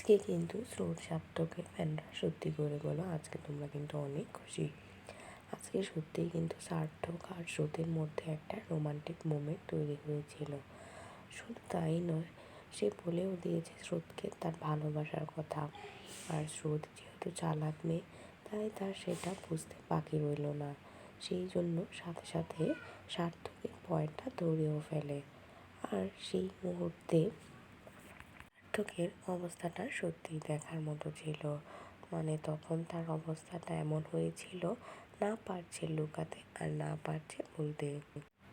আজকে কিন্তু স্রোত সার্থকের ফ্যানরা সত্যি করে বলো, আজকে তোমরা কিন্তু অনেক খুশি। আজকে সত্যিই কিন্তু সার্থক আর স্রোতের মধ্যে একটা রোমান্টিক মোমেন্ট তৈরি হয়েছিল। শুধু তাই নয়, সে বলেও দিয়েছে স্রোতকে তার ভালোবাসার কথা। আর স্রোত যেহেতু চালাক মেয়ে, তাই তার সেটা বুঝতে বাকি রইল না। সেই জন্য সাথে সাথে সার্থকের পয়েন্টটা ধরেও ফেলে। আর সেই মুহূর্তে সার্থকের অবস্থাটা সত্যিই দেখার মতো ছিল। মানে তখন তার অবস্থাটা এমন হয়েছিল, না পারছে লুকাতে আর না পারছে বলতে।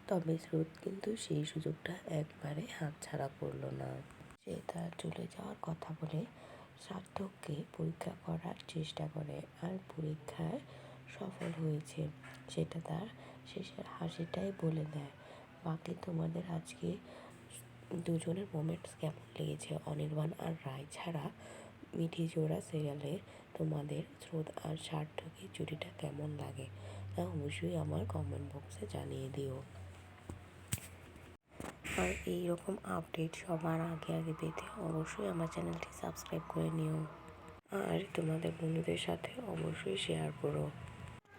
তবে স্রোত কিন্তু সেই সুযোগটা একবারে হাতছাড়া করল না। সে তার চলে যাওয়ার কথা বলে সার্থককে পরীক্ষা করার চেষ্টা করে আর পরীক্ষায় সফল হয়েছে। সেটা তার শেষের হাসিটাই বলে দেয়। বাকি তোমাদের আজকে দুজনের মোমেন্টস কেমন লেগেছে? অনির্বাণ আর রায় ছাড়া মিঠি জোড়া সিরিয়ালে তোমাদের স্রোত আর সার্থকের জুটিটা কেমন লাগে? তা অবশ্যই আমার কমেন্ট বক্সে জানিয়ে দিও। আর এই রকম আপডেট সবার আগে আগে পেতে অবশ্যই আমার চ্যানেলটি সাবস্ক্রাইব করে নিও। আর তোমাদের বন্ধুদের সাথে অবশ্যই শেয়ার করো।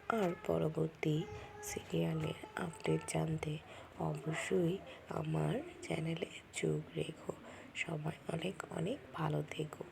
আর পরবর্তী সিরিয়ালের আপডেট জানতে অবশ্যই আমার চ্যানেলে চোখ রেখো। সবাই অনেক অনেক ভালো থেকো।